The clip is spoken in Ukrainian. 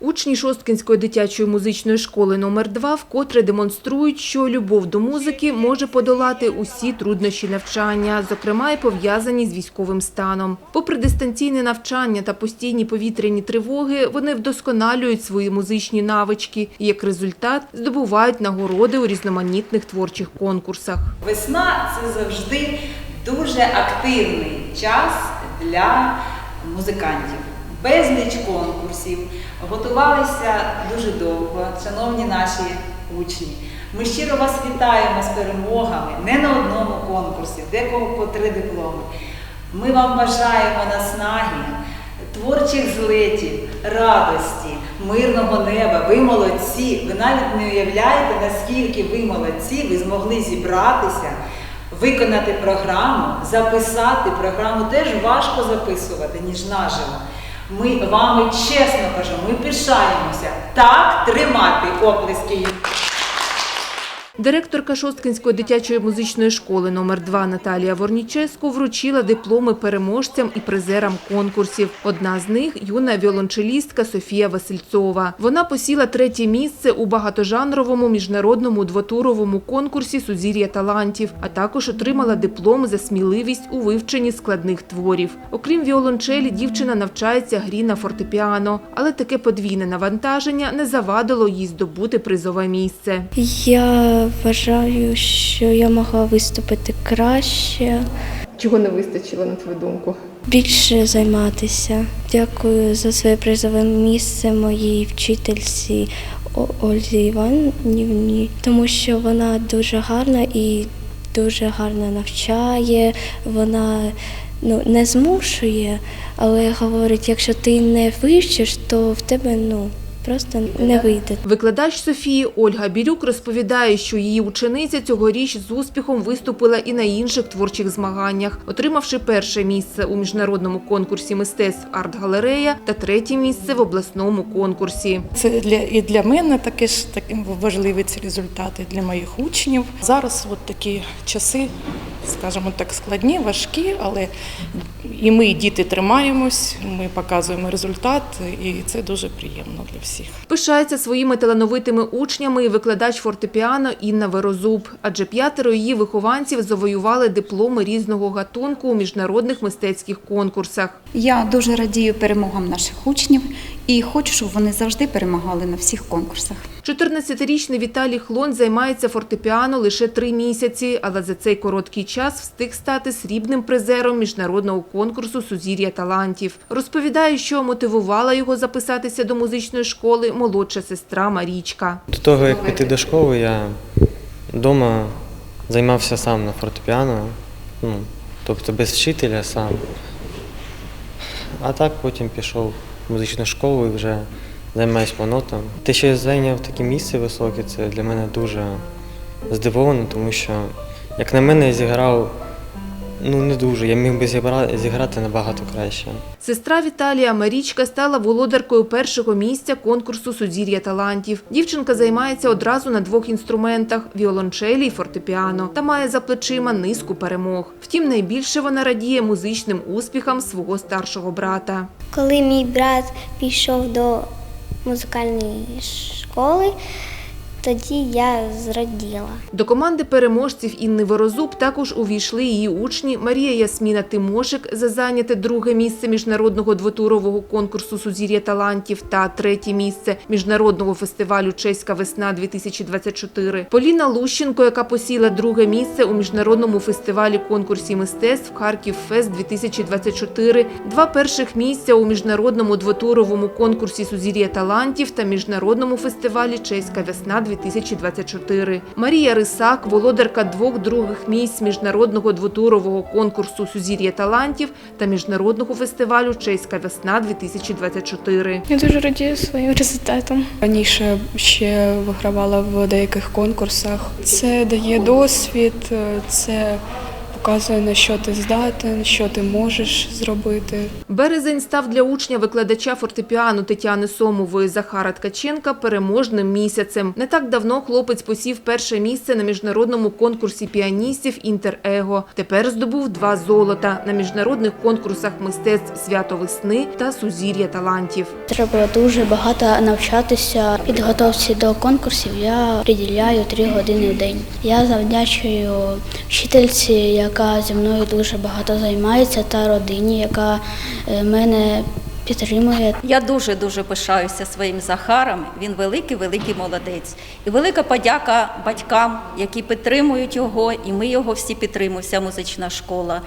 Учні Шосткинської дитячої музичної школи номер 2 вкотре демонструють, що любов до музики може подолати усі труднощі навчання, зокрема і пов'язані з військовим станом. Попри дистанційне навчання та постійні повітряні тривоги, вони вдосконалюють свої музичні навички і як результат здобувають нагороди у різноманітних творчих конкурсах. Весна це завжди дуже активний час для музикантів. Безліч конкурсів, готувалися дуже довго, шановні наші учні. Ми щиро вас вітаємо з перемогами, не на одному конкурсі, декого по три дипломи. Ми вам бажаємо наснаги, творчих злетів, радості, мирного неба. Ви молодці. Ви навіть не уявляєте, наскільки ви молодці, ви змогли зібратися, виконати програму, записати програму. Теж важко записувати, ніж наживо. Ми вами чесно кажу, ми пишаємося. Так тримати оплески. Директорка Шосткинської дитячої музичної школи номер 2 Наталія Ворніческу вручила дипломи переможцям і призерам конкурсів. Одна з них – юна віолончелістка Софія Васильцова. Вона посіла третє місце у багатожанровому міжнародному двотуровому конкурсі «Сузір'я талантів», а також отримала диплом за сміливість у вивченні складних творів. Окрім віолончелі, дівчина навчається грі на фортепіано, але таке подвійне навантаження не завадило їй здобути призове місце. Я вважаю, що я могла виступити краще, Чого не вистачило, на твою думку? більше займатися. Дякую за своє призове місце моїй вчительці Ользі Іванівні, тому що вона дуже гарна і дуже гарно навчає. Вона ну, не змушує, але говорить, якщо ти не вивчиш, то в тебе ну, просто не вийде. Викладач Софії Ольга Бірюк розповідає, що її учениця цьогоріч з успіхом виступила і на інших творчих змаганнях, отримавши перше місце у міжнародному конкурсі мистецтв «Арт-галерея» та третє місце в обласному конкурсі. Це для і для мене таке ж такі важливі ці результати для моїх учнів. Зараз от такі часи, скажімо так, складні, важкі, але і ми, діти, тримаємось, ми показуємо результат, і це дуже приємно для всіх. Пишається своїми талановитими учнями і викладач фортепіано Інна Верозуб, адже п'ятеро її вихованців завоювали дипломи різного гатунку у міжнародних мистецьких конкурсах. Я дуже радію перемогам наших учнів і хочу, щоб вони завжди перемагали на всіх конкурсах. 14-річний Віталій Хлон займається фортепіано лише три місяці, але за цей короткий час встиг стати срібним призером міжнародного конкурсу «Сузір'я талантів». Розповідає, що мотивувала його записатися до музичної школи молодша сестра Марічка. До того, як піти до школи, я вдома займався сам на фортепіано, ну, тобто без вчителя сам. А так потім пішов в музичну школу і вже займаюся по нотам. Те, що я зайняв таке місце високе, це для мене дуже здивовано, тому що, як на мене, я зіграв ну, не дуже. Я міг би зігра- зіграти набагато краще. Сестра Віталія Марічка стала володаркою першого місця конкурсу «Сузір'я талантів». Дівчинка займається одразу на двох інструментах – віолончелі і фортепіано, та має за плечима низку перемог. Втім, найбільше вона радіє музичним успіхам свого старшого брата. Коли мій брат пішов до музикальної школи, тоді я зраділа. До команди переможців Інни Ворозуб також увійшли її учні Марія Ясміна Тимошик за зайняте друге місце міжнародного двотурового конкурсу «Сузір'я талантів» та третє місце міжнародного фестивалю «Чеська весна-2024». Поліна Лущенко, яка посіла друге місце у міжнародному фестивалі конкурсі мистецтв «Харків Фест-2024», два перших місця у міжнародному двотуровому конкурсі «Сузір'я талантів» та міжнародному фестивалі «Чеська весна-2024». Марія Рисак, володарка двох других місць міжнародного двотурового конкурсу «Сузір'я талантів» та міжнародного фестивалю «Чеська весна-2024». Я дуже радію своїм результатом. Раніше ще вигравала в деяких конкурсах. Це дає досвід, це показує, на що ти здатен, що ти можеш зробити. Березень став для учня викладача фортепіано Тетяни Сомової Захара Ткаченка переможним місяцем. Не так давно хлопець посів перше місце на міжнародному конкурсі піаністів «Інтер-Его». Тепер здобув два золота на міжнародних конкурсах мистецтв «Свято весни» та «Сузір'я талантів». Треба дуже багато навчатися. Підготовці до конкурсів я приділяю три години в день. Я завдячую вчительці, яка зі мною дуже багато займається, та родині, яка е, мене підтримує. Я дуже дуже пишаюся своїм Захаром. Він великий, великий молодець. І велика подяка батькам, які підтримують його, і ми його всі підтримуємо, вся музична школа.